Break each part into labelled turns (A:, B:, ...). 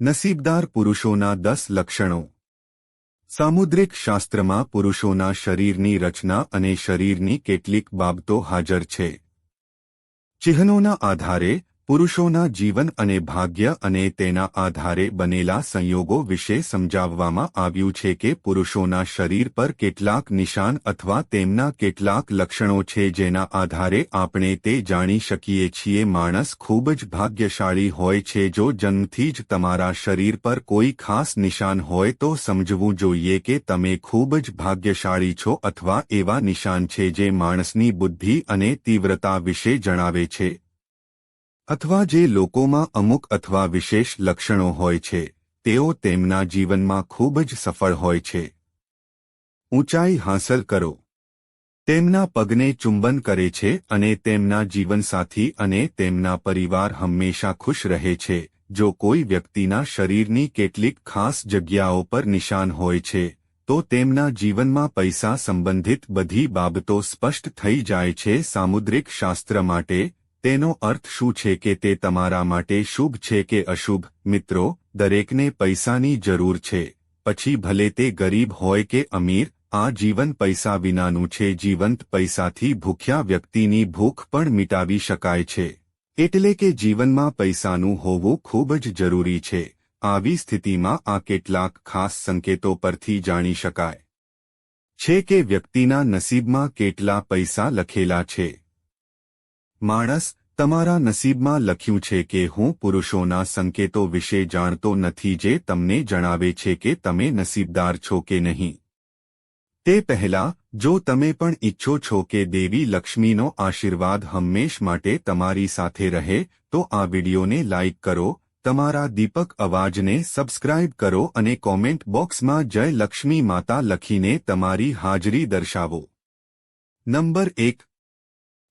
A: નસીબદાર પુરુષોના દસ લક્ષણો. સામુદ્રિક શાસ્ત્રમાં પુરુષોના શરીરની રચના અને શરીરની કેટલીક બાબતો હાજર છે. ચિહ્નોના આધારે પુરુષોના જીવન અને ભાગ્ય અને તેના આધારે બનેલા સંયોગો વિશે સમજાવવામાં આવ્યું છે કે પુરુષોના શરીર પર કેટલાક નિશાન અથવા તેમના કેટલાક લક્ષણો છે જેના આધારે આપણે તે જાણી શકીએ છીએ. માણસ ખૂબ જ ભાગ્યશાળી હોય છે જો જન્મથી જ તમારા શરીર પર કોઈ ખાસ નિશાન હોય તો સમજવું જોઈએ કે તમે ખૂબ જ ભાગ્યશાળી છો અથવા એવા નિશાન છે જે માણસની બુદ્ધિ અને તીવ્રતા વિશે જણાવે છે. અથવા જે લોકોમાં અમુક અથવા વિશેષ લક્ષણો હોય છે, તેઓ તેમના જીવનમાં ખૂબ જ સફળ હોય છે. ઊંચાઈ હાંસલ કરો. તેમના પગને ચુંબન કરે છે અને તેમના જીવનસાથી અને તેમના પરિવાર હંમેશા ખુશ રહે છે, જો કોઈ વ્યક્તિના શરીરની કેટલીક ખાસ જગ્યાઓ પર નિશાન હોય છે, તો તેમના જીવનમાં પૈસા સંબંધિત બધી બાબતો સ્પષ્ટ થઈ જાય છે સામુદ્રિક શાસ્ત્ર માટે તેનો અર્થ શું છે કે તે તમારા માટે શુભ છે કે અશુભ? મિત્રો, દરેકને પૈસાની જરૂર છે. પછી ભલે તે ગરીબ હોય કે અમીર, આ જીવન પૈસા વિનાનું છે. જીવંત પૈસાથી ભૂખ્યા વ્યક્તિની ભૂખ પણ મિટાવી શકાય છે. એટલે કે જીવનમાં પૈસાનું હોવું ખૂબ જ જરૂરી છે. આવી સ્થિતિમાં આ કેટલાક ખાસ સંકેતો પરથી જાણી શકાય. છે કે વ્યક્તિના નસીબમાં કેટલા પૈસા લખેલા છે. માણસ તમારા નસીબમાં લખ્યું છે કે હું પુરુષોના સંકેતો વિશે જાણતો નથી જે તમને જણાવે છે કે તમે નસીબદાર છો કે નહીં. તે પહેલા, જો તમે પણ ઈચ્છો છો કે દેવી લક્ષ્મીનો આશીર્વાદ હંમેશ માટે તમારી સાથે રહે, તો આ વિડિયોને લાઇક કરો, તમારા દીપક અવાજને સબસ્ક્રાઇબ કરો અને કોમેન્ટ બોક્સમાં જય લક્ષ્મી માતા લખીને તમારી હાજરી દર્શાવો. નંબર એક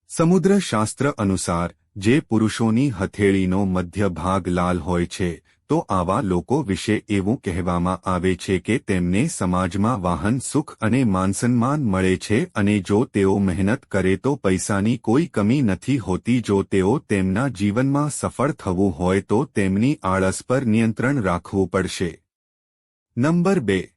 A: સમુદ્રશાસ્ત્ર અનુસાર, જે પુરુષોની હથેળીનો મધ્ય ભાગ લાલ હોય છે, તો આવા લોકો વિશે એવું કહેવામાં આવે છે કે તેમને સમાજમાં વાહન સુખ અને માનસન્માન મળે છે અને જો તેઓ મહેનત કરે તો પૈસાની કોઈ કમી નથી હોતી. જો તેઓ તેમના જીવનમાં સફળ થવું હોય તો તેમની આળસ પર નિયંત્રણ રાખવું પડશે. નંબર બે.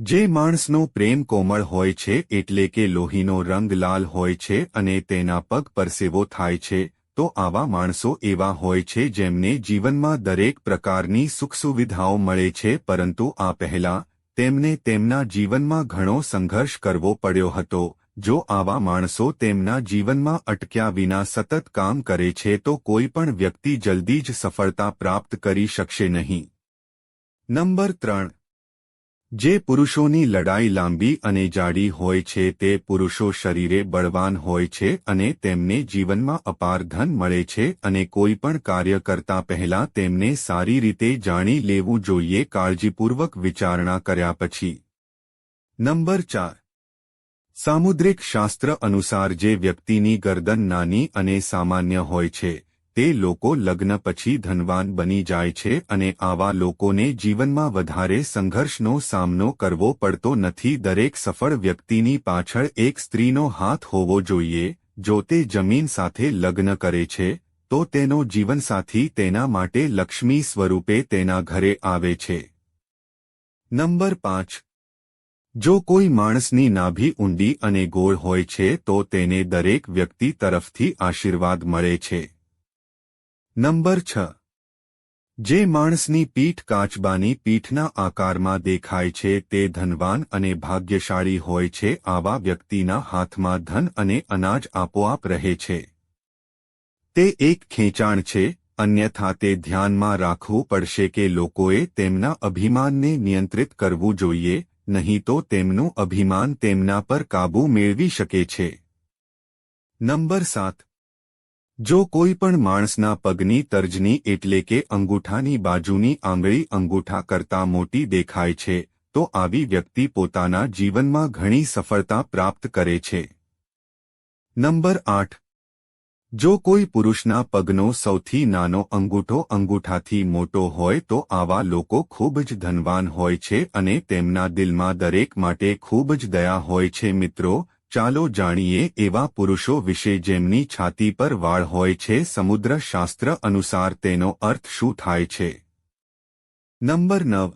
A: જે માણસનો પ્રેમ કોમળ હોય છે એટલે કે લોહીનો રંગ લાલ હોય છે અને તેના પગ પરસેવો થાય છે, તો આવા માણસો એવા હોય છે જેમને જીવનમાં દરેક પ્રકારની સુખ સુવિધાઓ મળે છે પરંતુ આ પહેલા તેમને તેમના જીવનમાં ઘણો સંઘર્ષ કરવો પડ્યો હતો. જો આવા માણસો તેમના જીવનમાં અટક્યા વિના સતત કામ કરે છે તો કોઈ પણ વ્યક્તિ જલ્દી જ સફળતા પ્રાપ્ત કરી શકશે નહીં. નંબર ત્રણ. જે પુરુષોની લડાઈ લાંબી અને જાડી હોય છે, તે પુરુષો શરીરે બળવાન હોય છે અને તેમને જીવનમાં અપાર ધન મળે છે અને કોઈ પણ કાર્ય કરતા પહેલા તેમને સારી રીતે જાણી લેવું જોઈએ, કાળજીપૂર્વક વિચારણા કર્યા પછી. નંબર ચાર. સામુદ્રિક શાસ્ત્ર અનુસાર જે વ્યક્તિની ગરદન નાની અને સામાન્ય હોય છે તે લોકો લગ્ન પછી ધનવાન બની જાય છે અને આવા લોકોને જીવનમાં વધારે સંઘર્ષનો સામનો કરવો પડતો નથી. દરેક સફળ વ્યક્તિની પાછળ એક સ્ત્રીનો હાથ હોવો જોઈએ. જો તે જમીન સાથે લગ્ન કરે છે, તો તેનો જીવનસાથી તેના માટે લક્ષ્મી સ્વરૂપે તેના ઘરે આવે છે. નંબર પાંચ. જો કોઈ માણસની નાભી ઊંડી અને ગોળ હોય છે, તો તેને દરેક વ્યક્તિ તરફથી આશીર્વાદ મળે છે. નંબર છ. જે માણસની પીઠ કાચબાની પીઠના આકારમાં દેખાય છે તે ધનવાન અને ભાગ્યશાળી હોય છે આવા વ્યક્તિના હાથમાં ધન અને અનાજ આપોઆપ રહે છે. તે એક ખેંચાણ છે, અન્યથા તે ધ્યાનમાં રાખવું પડશે કે લોકોએ તેમના અભિમાનને નિયંત્રિત કરવું જોઈએ, નહીં તો તેમનું અભિમાન તેમના પર કાબૂ મેળવી શકે છે. નંબર સાત. જો કોઈ પણ માણસના પગની તર્જની એટલે કે અંગૂઠાની બાજુની આંગળી અંગૂઠા કરતાં મોટી દેખાય છે, તો આવી વ્યક્તિ પોતાના જીવનમાં ઘણી સફળતા પ્રાપ્ત કરે છે. નંબર આઠ. જો કોઈ પુરુષના પગનો સૌથી નાનો અંગૂઠો અંગૂઠાથી મોટો હોય, તો આવા લોકો ખૂબ જ ધનવાન હોય છે અને તેમના દિલમાં દરેક માટે ખૂબ જ દયા હોય છે મિત્રો ચાલો જાણીએ એવા પુરુષો વિશે જેમની છાતી પર વાળ હોય છે, સમુદ્ર શાસ્ત્ર અનુસાર તેનો અર્થ શું થાય છે? નંબર નવ.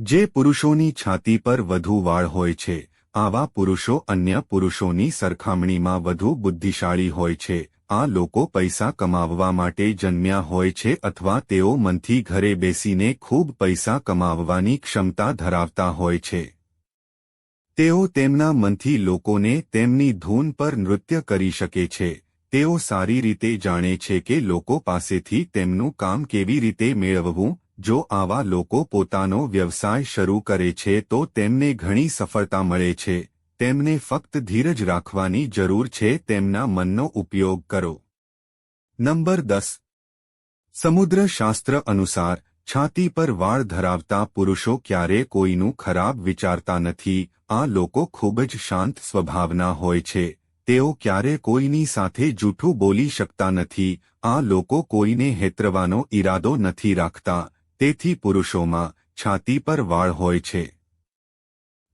A: જે પુરુષોની છાતી પર વધુ વાળ હોય છે, આવા પુરુષો અન્ય પુરુષોની સરખામણીમાં વધુ બુદ્ધિશાળી હોય છે. આ લોકો પૈસા કમાવવા માટે જન્મ્યા હોય છે અથવા તેઓ મનથી ઘરે બેસીને ખૂબ પૈસા કમાવવાની ક્ષમતા ધરાવતા હોય છે. તેઓ તેમના મનથી લોકોને તેમની ધૂન પર નૃત્ય કરી શકે છે. તેઓ સારી રીતે જાણે છે કે લોકો પાસેથી તેમનું કામ કેવી રીતે મેળવવું, જો આવા લોકો પોતાનો વ્યવસાય શરૂ કરે છે તો તેમને ઘણી સફળતા મળે છે. તેમને ફક્ત ધીરજ રાખવાની જરૂર છે, તેમના મનનો ઉપયોગ કરો. નંબર દસ. સમુદ્રશાસ્ત્ર અનુસાર, છાતી પર વાળ ધરાવતા પુરુષો ક્યારે કોઈનું ખરાબ વિચારતા નથી આ લોકો ખૂબ જ શાંત સ્વભાવના હોય છે. તેઓ ક્યારે કોઈની સાથે જૂઠું બોલી શકતા નથી. આ લોકો કોઈને હેતરવાનો ઈરાદો નથી રાખતા. તેથી પુરુષોમાં છાતી પર વાળ હોય છે.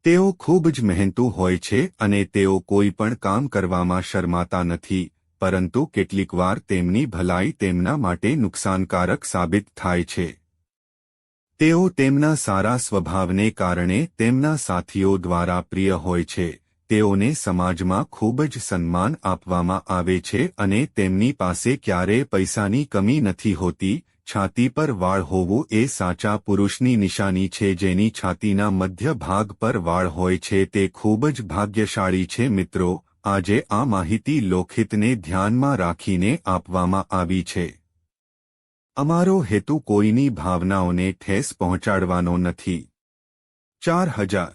A: તેઓ ખૂબ જ મહેનતુ હોય છે અને તેઓ કોઈ પણ કામ કરવામાં શરમાતા નથી, પરંતુ કેટલીકવાર તેમની ભલાઈ તેમના માટે નુકસાનકારક સાબિત થાય છે. તેઓ તેમના સારા સ્વભાવને કારણે તેમના સાથીઓ દ્વારા પ્રિય હોય છે. તેઓને સમાજમાં ખૂબ જ સન્માન આપવામાં આવે છે અને તેમની પાસે ક્યારેય પૈસાની કમી નથી હોતી. છાતી પર વાળ હોવું એ સાચા પુરુષની નિશાની છે જેની છાતીના મધ્ય ભાગ પર વાળ હોય છે. તે ખૂબ જ ભાગ્યશાળી છે મિત્રો. આજે આ માહિતી લોખિતને ધ્યાનમાં રાખીને આપવામાં આવી છે. અમારો હેતુ કોઈની ભાવનાઓને ઠેસ પહોંચાડવાનો નથી. ચાર હજાર